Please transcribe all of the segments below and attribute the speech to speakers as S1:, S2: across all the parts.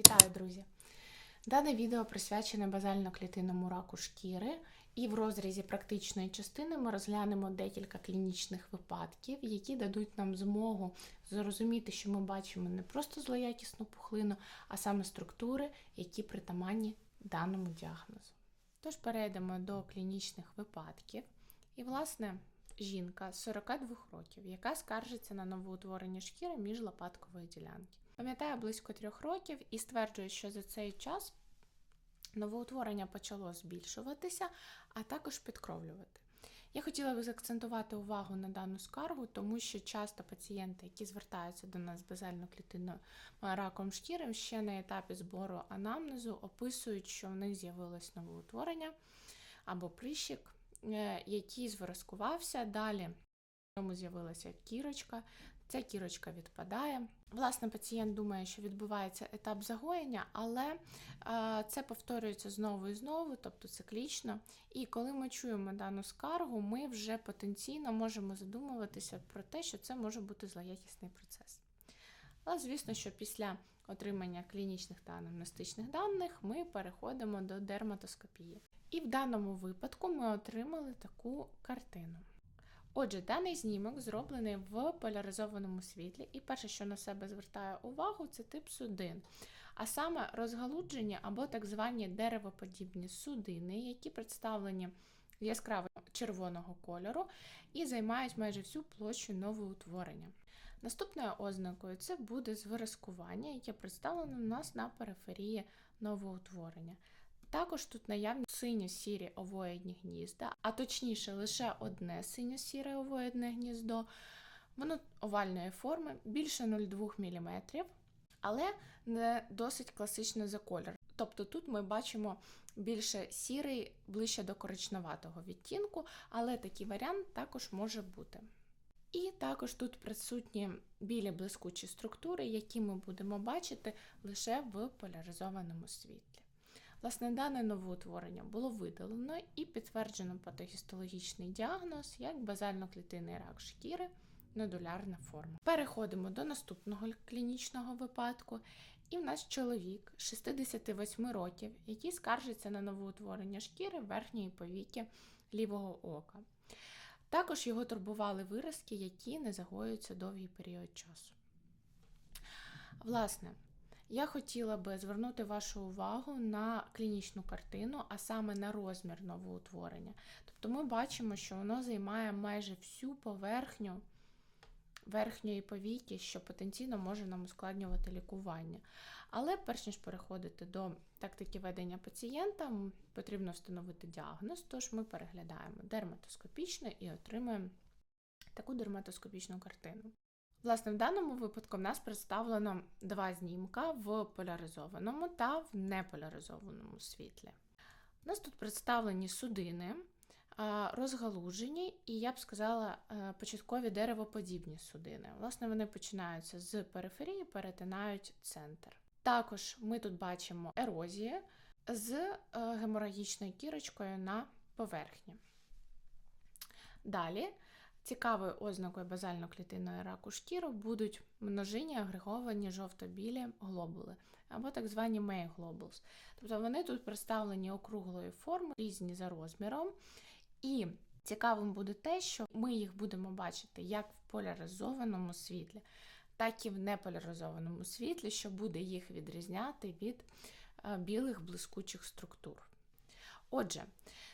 S1: Вітаю, друзі! Дане відео присвячене базально-клітинному раку шкіри, і в розрізі практичної частини ми розглянемо декілька клінічних випадків, які дадуть нам змогу зрозуміти, що ми бачимо не просто злоякісну пухлину, а саме структури, які притаманні даному діагнозу. Тож перейдемо до клінічних випадків. І, власне, жінка 42 років, яка скаржиться на новоутворення шкіри між лопаткової ділянки. Пам'ятає близько трьох років і стверджує, що за цей час новоутворення почало збільшуватися, а також підкровлювати. Я хотіла би заакцентувати увагу на дану скаргу, тому що часто пацієнти, які звертаються до нас з базально-клітинним раком шкіри, ще на етапі збору анамнезу описують, що в них з'явилось новоутворення або прищик, е, який звиразкувався. Далі в ньому з'явилася кірочка, ця кірочка відпадає. Власне, пацієнт думає, що відбувається етап загоєння, але е, це повторюється знову і знову, тобто циклічно. І коли ми чуємо дану скаргу, ми вже потенційно можемо задумуватися про те, що це може бути злоякісний процес. Але, звісно, що після отримання клінічних та анамнестичних даних ми переходимо до дерматоскопії. І в даному випадку ми отримали таку картину. Отже, даний знімок зроблений в поляризованому світлі, і перше, що на себе звертає увагу, це тип судин. А саме розгалуджені або так звані деревоподібні судини, які представлені яскраво червоного кольору і займають майже всю площу новоутворення. Наступною ознакою це буде звиразкування, яке представлено у нас на периферії новоутворення. Також тут наявні синьо-сірі овоїдні гнізда, а точніше лише одне синьо-сіре овоїдне гніздо. Воно овальної форми більше 0,2 мм, але не досить класично за кольор. Тобто тут ми бачимо більше сірий, ближче до коричневатого відтінку, але такий варіант також може бути. І також тут присутні білі блискучі структури, які ми будемо бачити лише в поляризованому світлі. Власне, дане новоутворення було видалено і підтверджено патогістологічний діагноз як базально-клітинний рак шкіри, нодулярна форма. Переходимо до наступного клінічного випадку. І в нас чоловік 68 років, який скаржиться на новоутворення шкіри верхньої повіки лівого ока. Також його турбували виразки, які не загоюються довгий період часу. Власне, я хотіла би звернути вашу увагу на клінічну картину, а саме на розмір новоутворення. Тобто ми бачимо, що воно займає майже всю поверхню верхньої повіки, що потенційно може нам ускладнювати лікування. Але перш ніж переходити до тактики ведення пацієнта, потрібно встановити діагноз, тож ми переглядаємо дерматоскопічно і отримуємо таку дерматоскопічну картину. Власне, в даному випадку в нас представлено два знімка в поляризованому та в неполяризованому світлі. У нас тут представлені судини, розгалужені, і я б сказала, е, початкові деревоподібні судини. Власне, вони починаються з периферії, перетинають центр. Також ми тут бачимо ерозії з е, геморагічною кірочкою на поверхні. Далі Цікавою ознакою базально-клітинної раку шкіри будуть множинні агреговані жовто-білі глобули, або так звані May globules. Тобто вони тут представлені округлої форми, різні за розміром. І цікавим буде те, що ми їх будемо бачити як в поляризованому світлі, так і в неполяризованому світлі, що буде їх відрізняти від е, білих блискучих структур. Отже,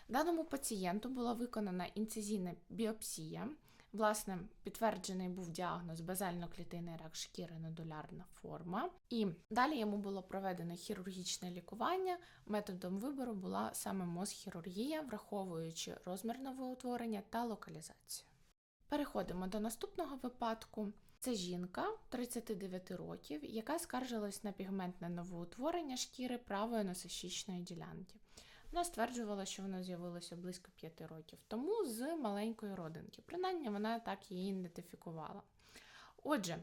S1: даному пацієнту була виконана інцизійна біопсія. Власне, підтверджений був діагноз базально-клітинний рак шкіри нодулярна форма. І далі йому було проведено хірургічне лікування. Методом вибору була саме мозхірургія, враховуючи розмір новоутворення та локалізацію. Переходимо до наступного випадку. Це жінка 39 років, яка скаржилась на пігментне новоутворення шкіри правої носощічної ділянки. Вона стверджувала, що воно з'явилося близько 5 років тому з маленької родинки. Принаймні, вона так її ідентифікувала. Отже,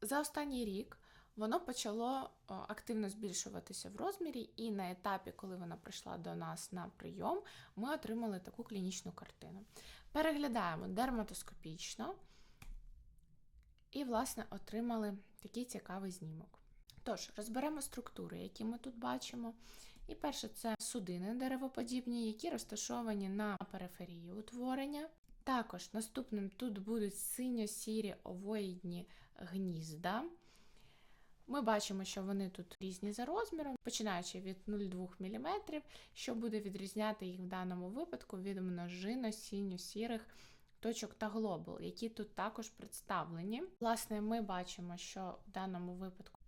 S1: за останній рік воно почало активно збільшуватися в розмірі, і на етапі, коли вона прийшла до нас на прийом, ми отримали таку клінічну картину. Переглядаємо дерматоскопічно і, власне, отримали такий цікавий знімок. Тож, розберемо структури, які ми тут бачимо. І перше, це судини деревоподібні, які розташовані на периферії утворення. Також наступним тут будуть синьо-сірі овоїдні гнізда. Ми бачимо, що вони тут різні за розміром, починаючи від 0,2 мм, що буде відрізняти їх в даному випадку від множино синьо-сірих точок та глобул, які тут також представлені. Власне, ми бачимо, що в даному випадку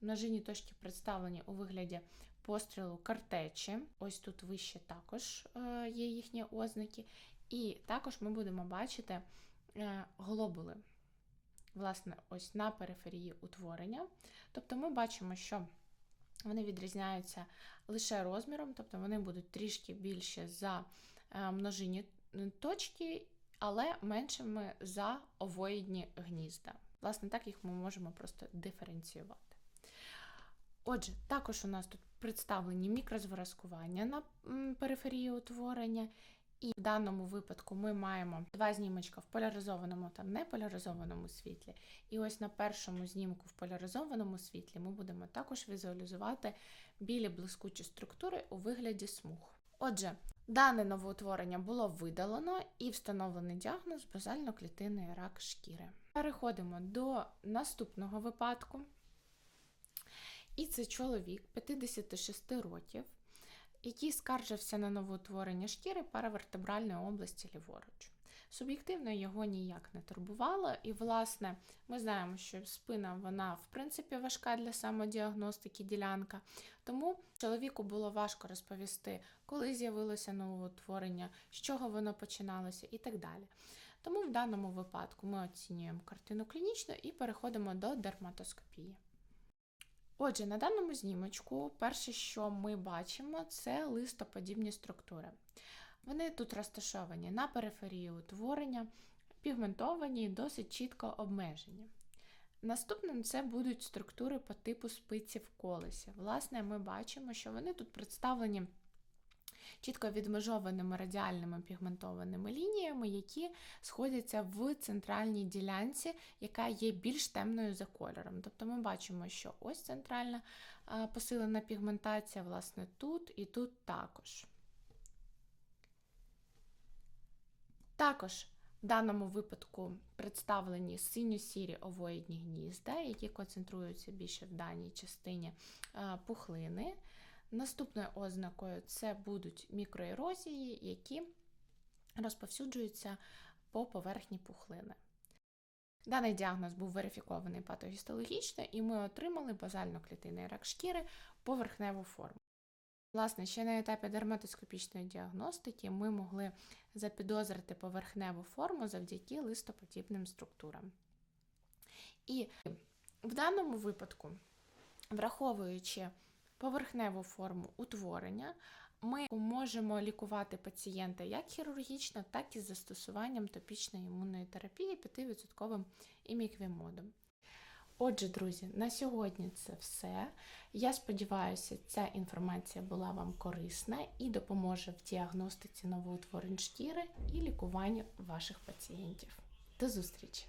S1: множинні точки представлені у вигляді пострілу картечі. Ось тут вище також е, є їхні ознаки. І також ми будемо бачити е, глобули. Власне, ось на периферії утворення. Тобто ми бачимо, що вони відрізняються лише розміром, тобто вони будуть трішки більше за е, множинні точки, але меншими за овоїдні гнізда. Власне, так їх ми можемо просто диференціювати. Отже, також у нас тут представлені мікрозвиразкування на периферії утворення, і в даному випадку ми маємо два знімочка в поляризованому та неполяризованому світлі. І ось на першому знімку в поляризованому світлі ми будемо також візуалізувати білі блискучі структури у вигляді смуг. Отже, дане новоутворення було видалено і встановлений діагноз базально-клітинний рак шкіри. Переходимо до наступного випадку. І це чоловік 56 років, який скаржився на новоутворення шкіри паравертебральної області ліворуч. Суб'єктивно його ніяк не турбувало, і, власне, ми знаємо, що спина вона, в принципі, важка для самодіагностики ділянка, тому чоловіку було важко розповісти, коли з'явилося новоутворення, з чого воно починалося і так далі. Тому в даному випадку ми оцінюємо картину клінічно і переходимо до дерматоскопії. Отже, на даному знімочку перше, що ми бачимо, це листоподібні структури. Вони тут розташовані на периферії утворення, пігментовані і досить чітко обмежені. Наступним це будуть структури по типу спиці в колесі. Власне, ми бачимо, що вони тут представлені чітко відмежованими радіальними пігментованими лініями, які сходяться в центральній ділянці, яка є більш темною за кольором. Тобто ми бачимо, що ось центральна посилена пігментація, власне, тут і тут також. Також в даному випадку представлені синьо-сірі овоїдні гнізда, які концентруються більше в даній частині пухлини. Наступною ознакою це будуть мікроерозії, які розповсюджуються по поверхні пухлини. Даний діагноз був верифікований патогістологічно, і ми отримали базально-клітинний рак шкіри поверхневу форму. Власне, ще на етапі дерматоскопічної діагностики ми могли запідозрити поверхневу форму завдяки листоподібним структурам. І в даному випадку, враховуючи поверхневу форму утворення, ми можемо лікувати пацієнта як хірургічно, так і з застосуванням топічної імунної терапії 5% іміквімодом. Отже, друзі, на сьогодні це все. Я сподіваюся, ця інформація була вам корисна і допоможе в діагностиці новоутворень шкіри і лікуванню ваших пацієнтів. До зустрічі!